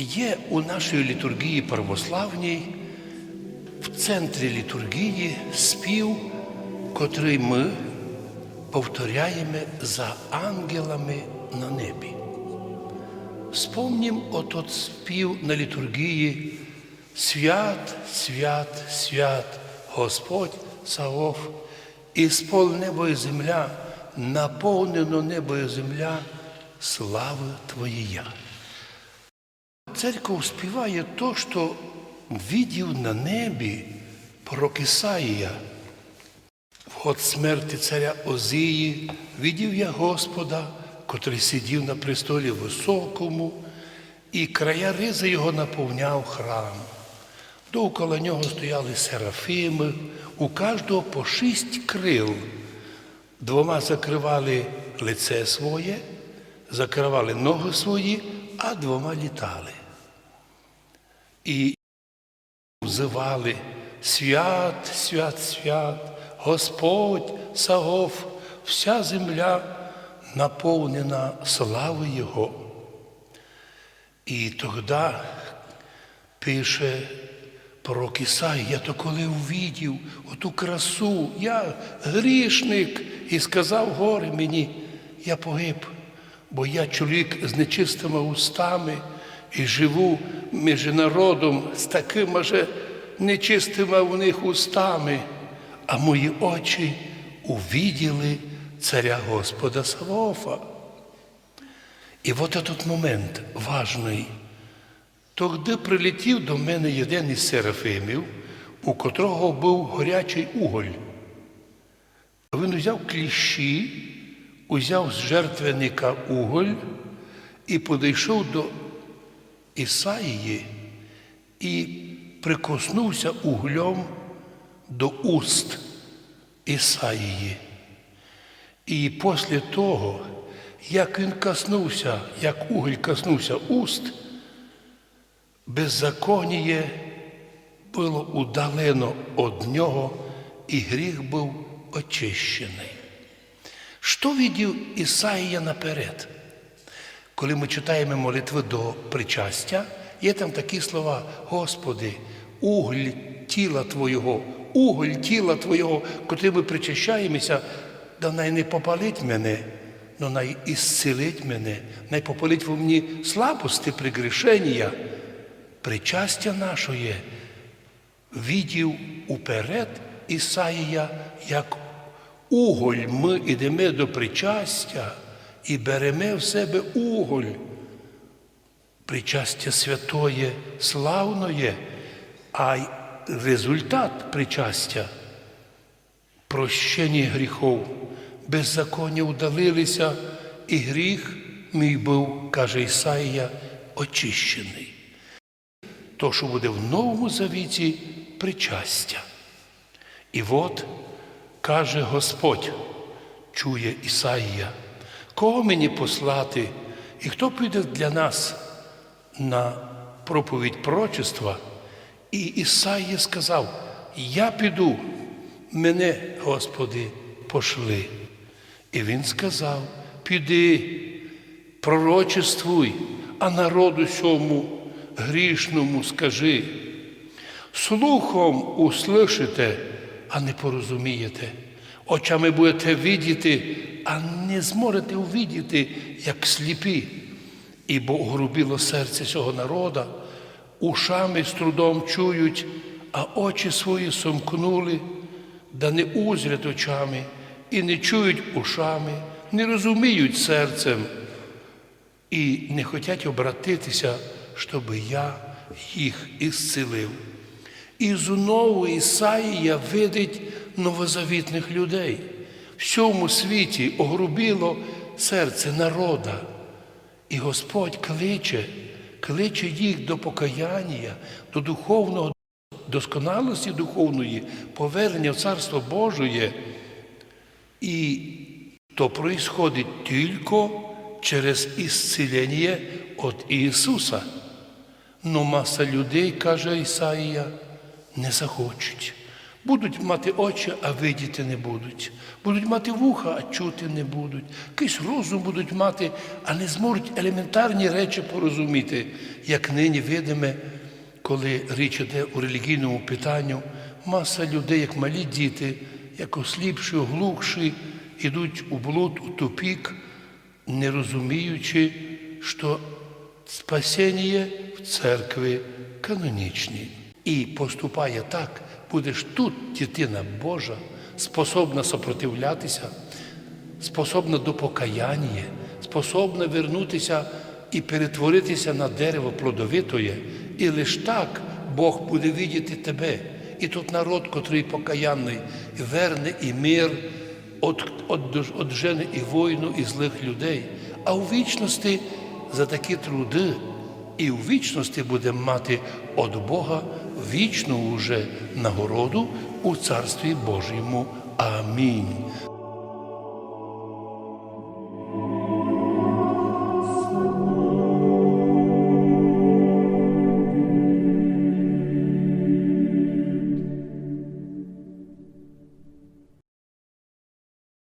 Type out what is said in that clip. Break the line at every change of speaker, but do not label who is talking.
Є у нашій літургії православній в центрі літургії спів, котрий ми повторяємо за ангелами на небі. Спомнім отот спів на літургії Свят, свят, свят, Господь Савов, і спол небо і земля, наповнено небо і земля, слави Твоєя. Церковь співає то, що видів на небі пророк Ісаїя. В год смерти царя Озії видів я Господа, котрий сидів на престолі високому, і края ризи його наповняв храм. Довкола нього стояли серафими, у кожного по шість крил. Двома закривали лице своє, закривали ноги свої, а двома літали. І взивали свят, свят, свят, Господь Сагов, вся земля наповнена слави Його. І тоді пише пророк Ісай, я то коли увидів оту красу, я грішник, і сказав горе мені, я погиб, бо я чоловік з нечистими устами і живу між народом з такими же нечистими у них устами, а мої очі увиділи царя Господа Савофа. І от этот момент важний. Тоді прилетів до мене один із серафимів, у котрого був горячий уголь. Він взяв кліщі, узяв з жертвенника уголь і підійшов до Ісаїї і прикоснувся углем до уст Ісаїї. І після того, як він коснувся, як уголь коснувся уст, беззаконіє було удалено від нього, і гріх був очищений. Що видів Ісаїя наперед? Коли ми читаємо молитви до причастя, є там такі слова, Господи, уголь тіла Твого, уголь тіла Твого, коли ми причащаємося, да най не попалить мене, но най мене, най попалить во мені слабості, пригрішення. Причастя нашої відів уперед Ісаїя, як уголь ми йдемо до причастя і беремо в себе уголь. Причастя святоє, славноє, а й результат причастя прощення гріхов, беззаконня удалилися, і гріх мій був, каже Ісаїя, очищений. То, що буде в Новому Завіті причастя. І от каже Господь, чує Ісаїя, кого мені послати, і хто піде для нас на проповідь прочества? І Ісаїя сказав: Я піду, мене, Господи, пошли. І він сказав: піди, пророчествуй, а народу сьому грішному скажи. Слухом услышите, а не порозумієте. Очами будете видіти, а не зможете увидіти, як сліпі. Ібо огрубіло серце цього народа, ушами з трудом чують, а очі свої сомкнули, да не узрять очами, і не чують ушами, не розуміють серцем, і не хочуть обратитися, щоб я їх ісцелив. І знову Ісаїя видить новозавітних людей. В всьому світі огрубіло серце народа. І Господь кличе, кличе їх до покаяння, до духовного досконалості духовної, повернення в Царство Божє. І то происходить тільки через ісцілення від Ісуса. Но маса людей, каже Ісаїя, не захочуть, Будуть мати очі, а видіти не будуть. Будуть мати вуха, а чути не будуть. Якийсь розум будуть мати, а не зможуть елементарні речі порозуміти, як нині видиме, коли річ іде у релігійному питанню, маса людей, як малі діти, як осліпші, оглухші, ідуть у блуд, у тупік, не розуміючи, що спасіння в церкві канонічній. І поступає так, будеш тут дитина Божа, способна сопротивлятися, способна до покаяння, способна вернутися і перетворитися на дерево плодовитоє. І лиш так Бог буде видіти тебе. І тут народ, котрий покаянний, верне і мир жени і воїну, і злих людей. А у вічності за такі труди і у вічності будемо мати від Бога вічну уже нагороду у Царстві Божому. Амінь.